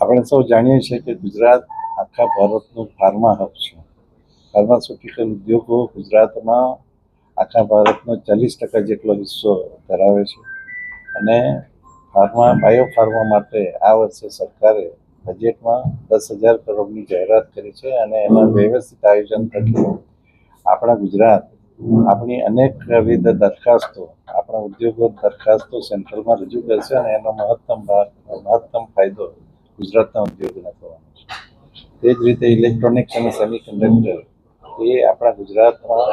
આપણે સૌ જાણીએ છીએ કે ગુજરાત આખા ભારતનું ફાર્મા હબ છે. ફાર્માસ્યુટિકલ ઉદ્યોગો ગુજરાતમાં આખા ભારતનો ચાલીસ ટકા જેટલો હિસ્સો ધરાવે છે. અને ફાર્મા બાયો ફાર્મા માટે આ વર્ષે સરકારે બજેટમાં દસ હજાર કરોડની જાહેરાત કરી છે અને એના વ્યવસ્થિત આયોજન થકી આપણા ગુજરાત આપણી અનેકવિધ દરખાસ્તો આપણા ઉદ્યોગો દરખાસ્તો સેન્ટ્રલમાં રજૂ કરશે અને એનો મહત્તમ ભાગ મહત્તમ ફાયદો ગુજરાતના ઉદ્યોગોને થવાનો છે. તે જ રીતે ઇલેક્ટ્રોનિક્સ અને સેમિકન્ડક્ટર એ આપણા ગુજરાતમાં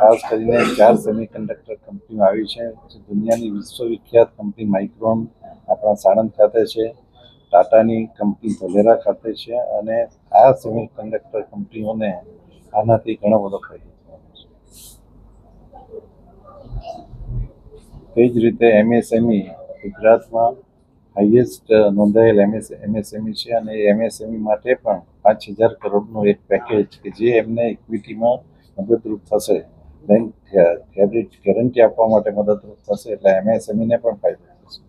ખાસ કરીને ચાર સેમિકન્ડક્ટર કંપનીઓ આવી છે. જે દુનિયાની વિશ્વવિખ્યાત કંપની માઇક્રોન આપણા સાણંદ ખાતે છે. ટાટાની કંપની ધોલેરા ખાતે છે. અને આ સેમિકન્ડક્ટર કંપનીઓને આનાથી ઘણો બધો ફાયદો થવાનો છે. તે જ રીતે એમએસએમઈ ગુજરાતમાં હાઈએસ્ટ નોંધાયેલ એમએસ એમએસએમઈ છે અને એમએસએમઈ માટે પણ પાંચ હજાર કરોડનું એક પેકેજ કે જે એમને ઇક્વિટીમાં મદદરૂપ થશે. બેંક ક્રેડિટ ગેરંટી આપવા માટે મદદરૂપ થશે એટલે એમએસએમઈને પણ ફાયદો થશે.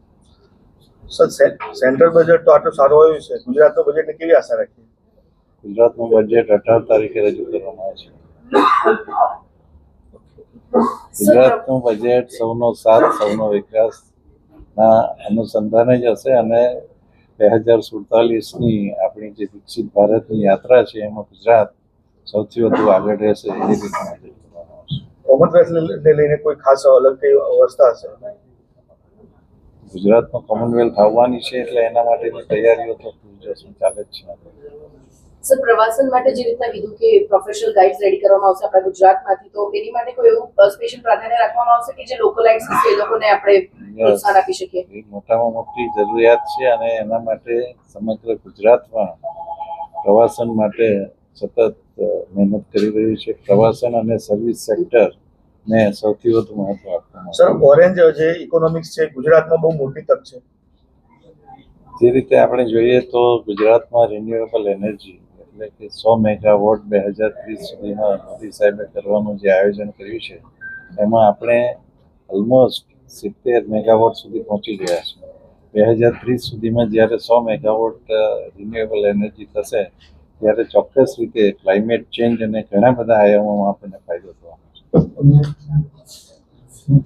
સર સેન્ટ્રલ બજેટ તો આટલું સારું આવ્યું છે. ગુજરાતનું બજેટને કેવી આશા રાખીએ ગુજરાતનું બજેટ અઢાર તારીખે રજૂ કરવામાં આવે છે. ગુજરાતનું બજેટ સૌનો સાથ સૌનો વિકાસના અનુસંધાને જ હશે અને બે હજાર સુડતાલીસની આપણી જે વિકસિત ભારતની યાત્રા છે એમાં ગુજરાત સૌથી વધુ આગળ રહેશે એ કરવામાં કોમનવેલ્થને લઈને કોઈ ખાસ અલગ કઈ અવસ્થા હશે? ગુજરાતમાં કોમનવેલ્થ આવવાની છે એટલે એના માટેની તૈયારીઓ તો પૂરજોશમાં ચાલે જ છે. સર પ્રવાસન માટે જે રીતના કીધું કે પ્રોફેશનલ ગાઈડ્સ રેડી કરવામાં આવશે આપણા ગુજરાતમાંથી તો એની માટે કોઈ એવું સ્પેશિયલ પ્રાધાન્ય રાખવામાં આવશે કે જે લોકલાઇટ્સ છે એ લોકોને આપણે પ્રોત્સાહન આપી શકીએ? એ મોટામાં મોટી જરૂરિયાત છે અને એના માટે સમગ્ર ગુજરાતમાં પ્રવાસન માટે સતત મહેનત કરી રહ્યું છે. પ્રવાસન અને સર્વિસ સેક્ટર ને સૌથી વધુ મહત્વ આપવામાં સર ઓરેન્જ જે ઇકોનોમિક્સ છે ગુજરાતમાં બહુ મોટી તક છે. જે રીતે આપણે જોઈએ તો ગુજરાતમાં રિન્યુએબલ એનર્જી એટલે કે સો મેગાવોટ બે હજાર ત્રીસ સુધીમાં મોદી સાહેબે કરવાનું જે આયોજન કર્યું છે, એમાં આપણે ઓલમોસ્ટ સિત્તેર મેગાવોટ સુધી પહોંચી ગયા છે. બે હજાર ત્રીસ સુધીમાં જ્યારે સો મેગાવોટ રિન્યુએબલ એનર્જી થશે, ત્યારે ચોક્કસ રીતે ક્લાઇમેટ ચેન્જ અને ઘણા બધા આયામોમાં આપણને ફાયદો થવાનો છે.